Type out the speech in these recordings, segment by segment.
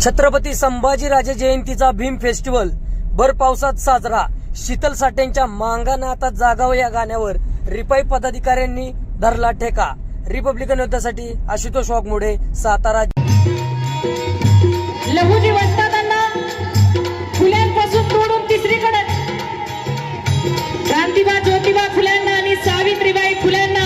छत्रपती संभाजीराजे जयंतीचा भीम फेस्टिवल भर पावसात साजरा. शीतल साठेंच्या मांगाना आता जागावं या गाण्यावर रिपाई पदाधिकाऱ्यांनी धरला ठेका. रिपब्लिकन युद्धासाठी आशुतोष वाघमोडे सातारा लहुजी वस्तादांना फुल्यांपासून तोडून तिसरीकडे. क्रांतिबा ज्योतिबा फुल्यांना आणि सावित्रीबाई फुल्यांना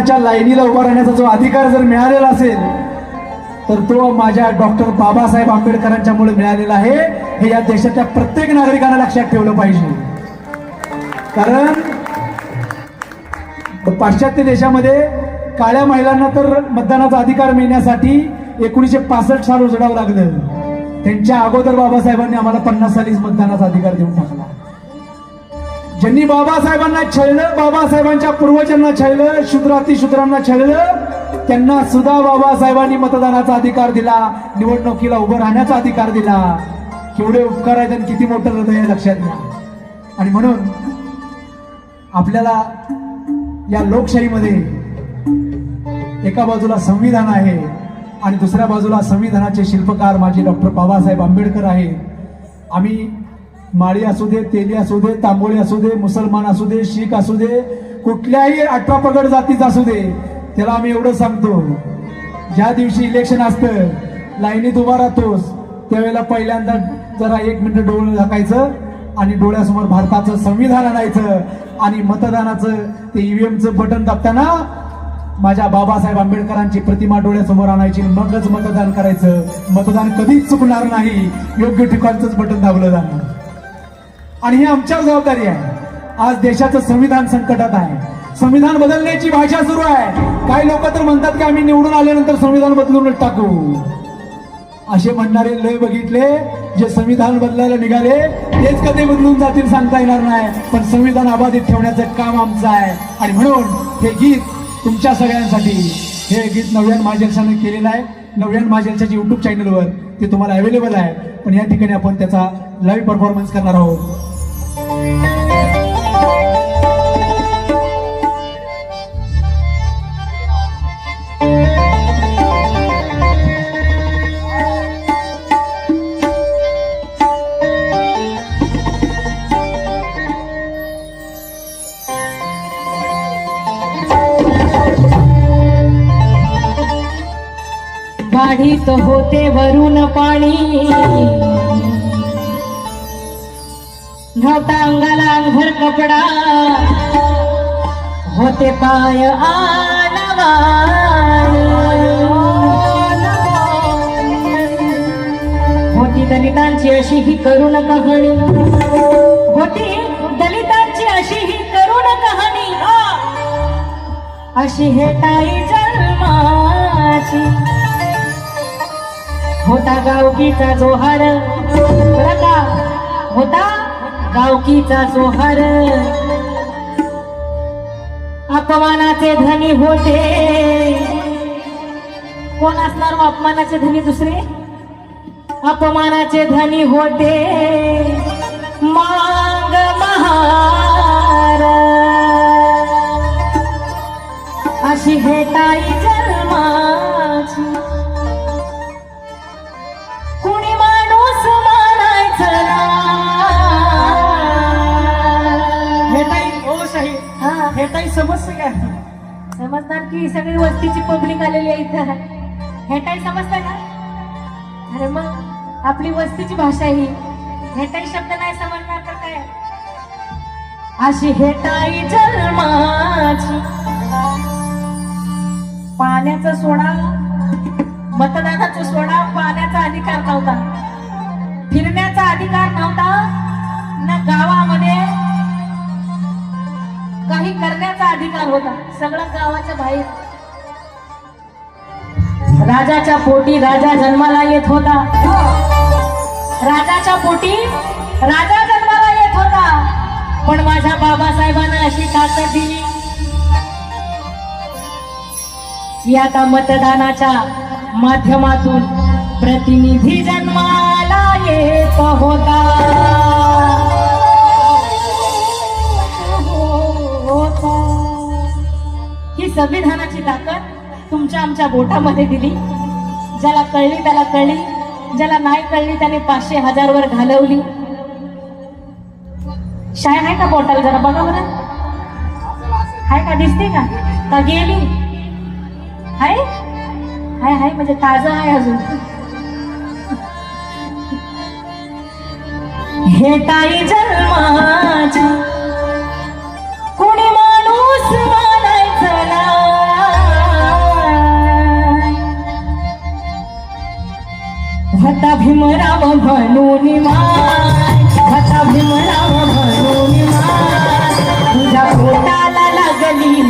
च्या लाईनीला उभा राहण्याचा जो अधिकार जर मिळालेला असेल तर तो माझ्या डॉक्टर बाबासाहेब आंबेडकरांच्या मुळे मिळालेला आहे. हे या देशाच्या प्रत्येक नागरिकांना लक्षात ठेवलं पाहिजे. कारण पाश्चात्य देशामध्ये काळ्या महिलांना तर मतदानाचा अधिकार मिळण्यासाठी एकोणीसशे पासष्ट साल उजडावं लागलं. त्यांच्या अगोदर बाबासाहेबांनी आम्हाला पन्नास सालीच मतदानाचा अधिकार देऊन टाकला. ज्यांनी बाबासाहेबांना छळलं बाबासाहेबांच्या पूर्वजांना छळलं शूद्राती शूद्रांना छळलं त्यांना सुद्धा बाबासाहेबांनी मतदानाचा अधिकार दिला निवडणुकीला उभं राहण्याचा अधिकार दिला. केवढे उपकार आहेत आणि किती मोठं हृदय आहे लक्षात घ्या. आणि म्हणून आपल्याला या लोकशाहीमध्ये एका बाजूला संविधान आहे आणि दुसऱ्या बाजूला संविधानाचे शिल्पकार माझे डॉक्टर बाबासाहेब आंबेडकर आहे आम्ही माळी असू दे तेली असू दे तांबोळी असू दे मुसलमान असू दे शीख असू दे कुठल्याही आठवा पगड जातीचा असू दे त्याला आम्ही एवढं सांगतो. ज्या दिवशी इलेक्शन असतं लाईनीत उभा राहतोस त्यावेळेला पहिल्यांदा जरा एक मिनिट डोळं झाकायचं आणि डोळ्यासमोर भारताचं संविधान आणायचं आणि मतदानाचं ते ईव्हीएमचं बटन दाबताना माझ्या बाबासाहेब आंबेडकरांची प्रतिमा डोळ्यासमोर आणायची मगच मतदान करायचं. मतदान कधीच चुकणार नाही. योग्य ठिकाणचंच बटन दाबलं जाणार. आणि ही आमच्यावर जबाबदारी आहे. आज देशाचं संविधान संकटात आहे. संविधान बदलण्याची भाषा सुरू आहे. काही लोक तर म्हणतात की आम्ही निवडून आल्यानंतर संविधान बदलूनच टाकू. असे म्हणणारे लय बघितले जे संविधान बदलायला निघाले तेच कधी बदलून जातील सांगता येणार नाही. पण संविधान अबाधित ठेवण्याचं काम आमचं आहे. आणि म्हणून हे गीत तुमच्या सगळ्यांसाठी हे गीत नव्यान महाजलशाने केलेलं आहे. नव्यान महाजलशाच्या युट्यूब चॅनलवर ते तुम्हाला अवेलेबल आहे. पण या ठिकाणी आपण त्याचा लाईव्ह परफॉर्मन्स करणार आहोत. वाढीत होते वरून पाणी. नव्हता अंगाला अंगभर कपडा. होते पाय आनवाणी. होती दलितांची अशी ही करुण कहाणी. होती दलितांची अशी ही करुण कहाणी. अशी हे ताई जन्माची. होता गावकीचा जोहार. होता गावकीचा जोहर. अपमानाचे धनी होते. कोण असणार मग अपमानाचे धनी दुसरे? अपमानाचे धनी होते. मांग महार. अशी भेटाई जन्मा. हा हे ताई समजतं काय समजणार की सगळी वस्तीची पब्लिक आलेली आहे इथं. हेटाई समजतं का? अरे मग आपली वस्तीची भाषा ही. हेटाई शब्द नाही समजणार तर काय? अशी हेटाई जन्माची. पाण्याचा सोडा. मतदानाचा सोडा. पाण्याचा अधिकार नव्हता. फिरण्याचा अधिकार नव्हता. ना गावामध्ये करण्याचा होता. सगळ्या गावाच्या बाहेर. राजाच्या पोटी राजा जन्माला येत होता. हो. राजाच्या पोटी राजा जन्माला येत होता. पण माझ्या बाबासाहेबांना अशी ताकद दिली. की आता मतदानाच्या माध्यमातून प्रतिनिधी जन्माला येत. संविधानाची ताकद तुमच्या आमच्या बोटामध्ये दिली. ज्याला कळली त्याला कळली. ज्याला नाही कळली त्याने पाचशे हजार वर घालवली. शाय आहे का बोटाला जरा बघा बरं. हाय का? दिसते का? का गेली? हाय? हाय हाय म्हणजे ताजं आहे अजून. हे ताई जन्माची होता भीमराव म्हणून माय होता भीमराव म्हणून माय तुझ्या पोटाला लागली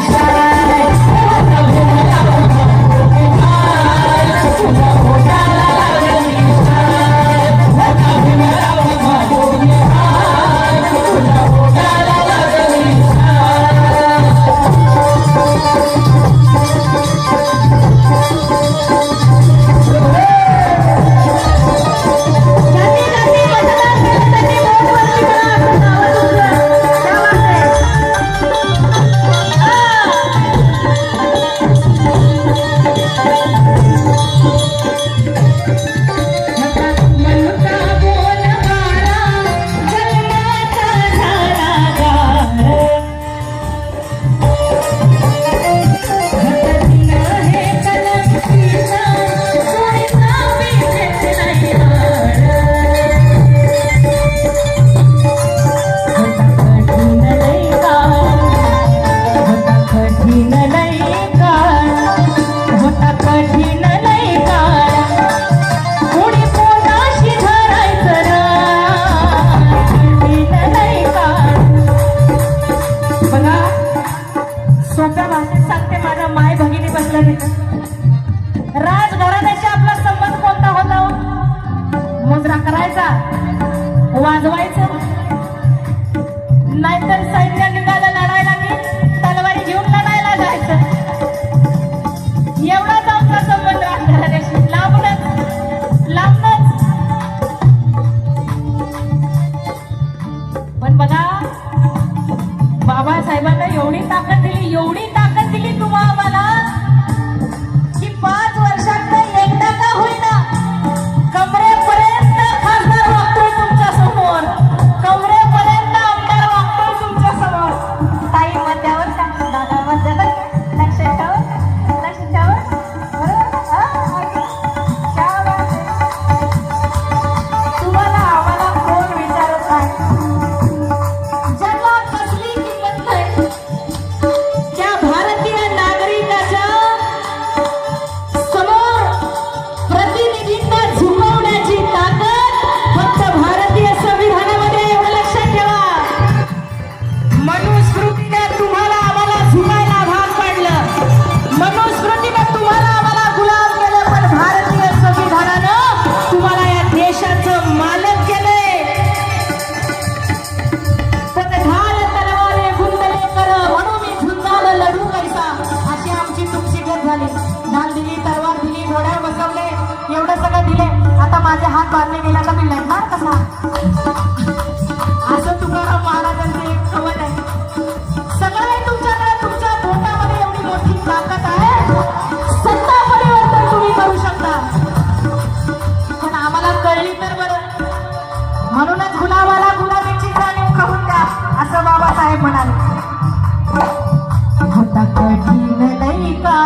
वाजवायचा निघाली ढाल दिली तलवार दिली घोड्यावर बसवले एवढं सगळं दिले आता माझे हात बांधले गेला का मी लढणार कसा? असं तुकाराम महाराजांचं एक खबर आहे. सगळं तुमच्याकडे तुमच्या पोटामध्ये एवढी मोठी ताकद आहे. सत्ता तुम्ही करू शकता. पण आम्हाला कळली तर बरं. म्हणूनच गुलाबाला गुलाबीची जाणीव करून द्या असं बाबासाहेब म्हणाले. होता कठीण नाही का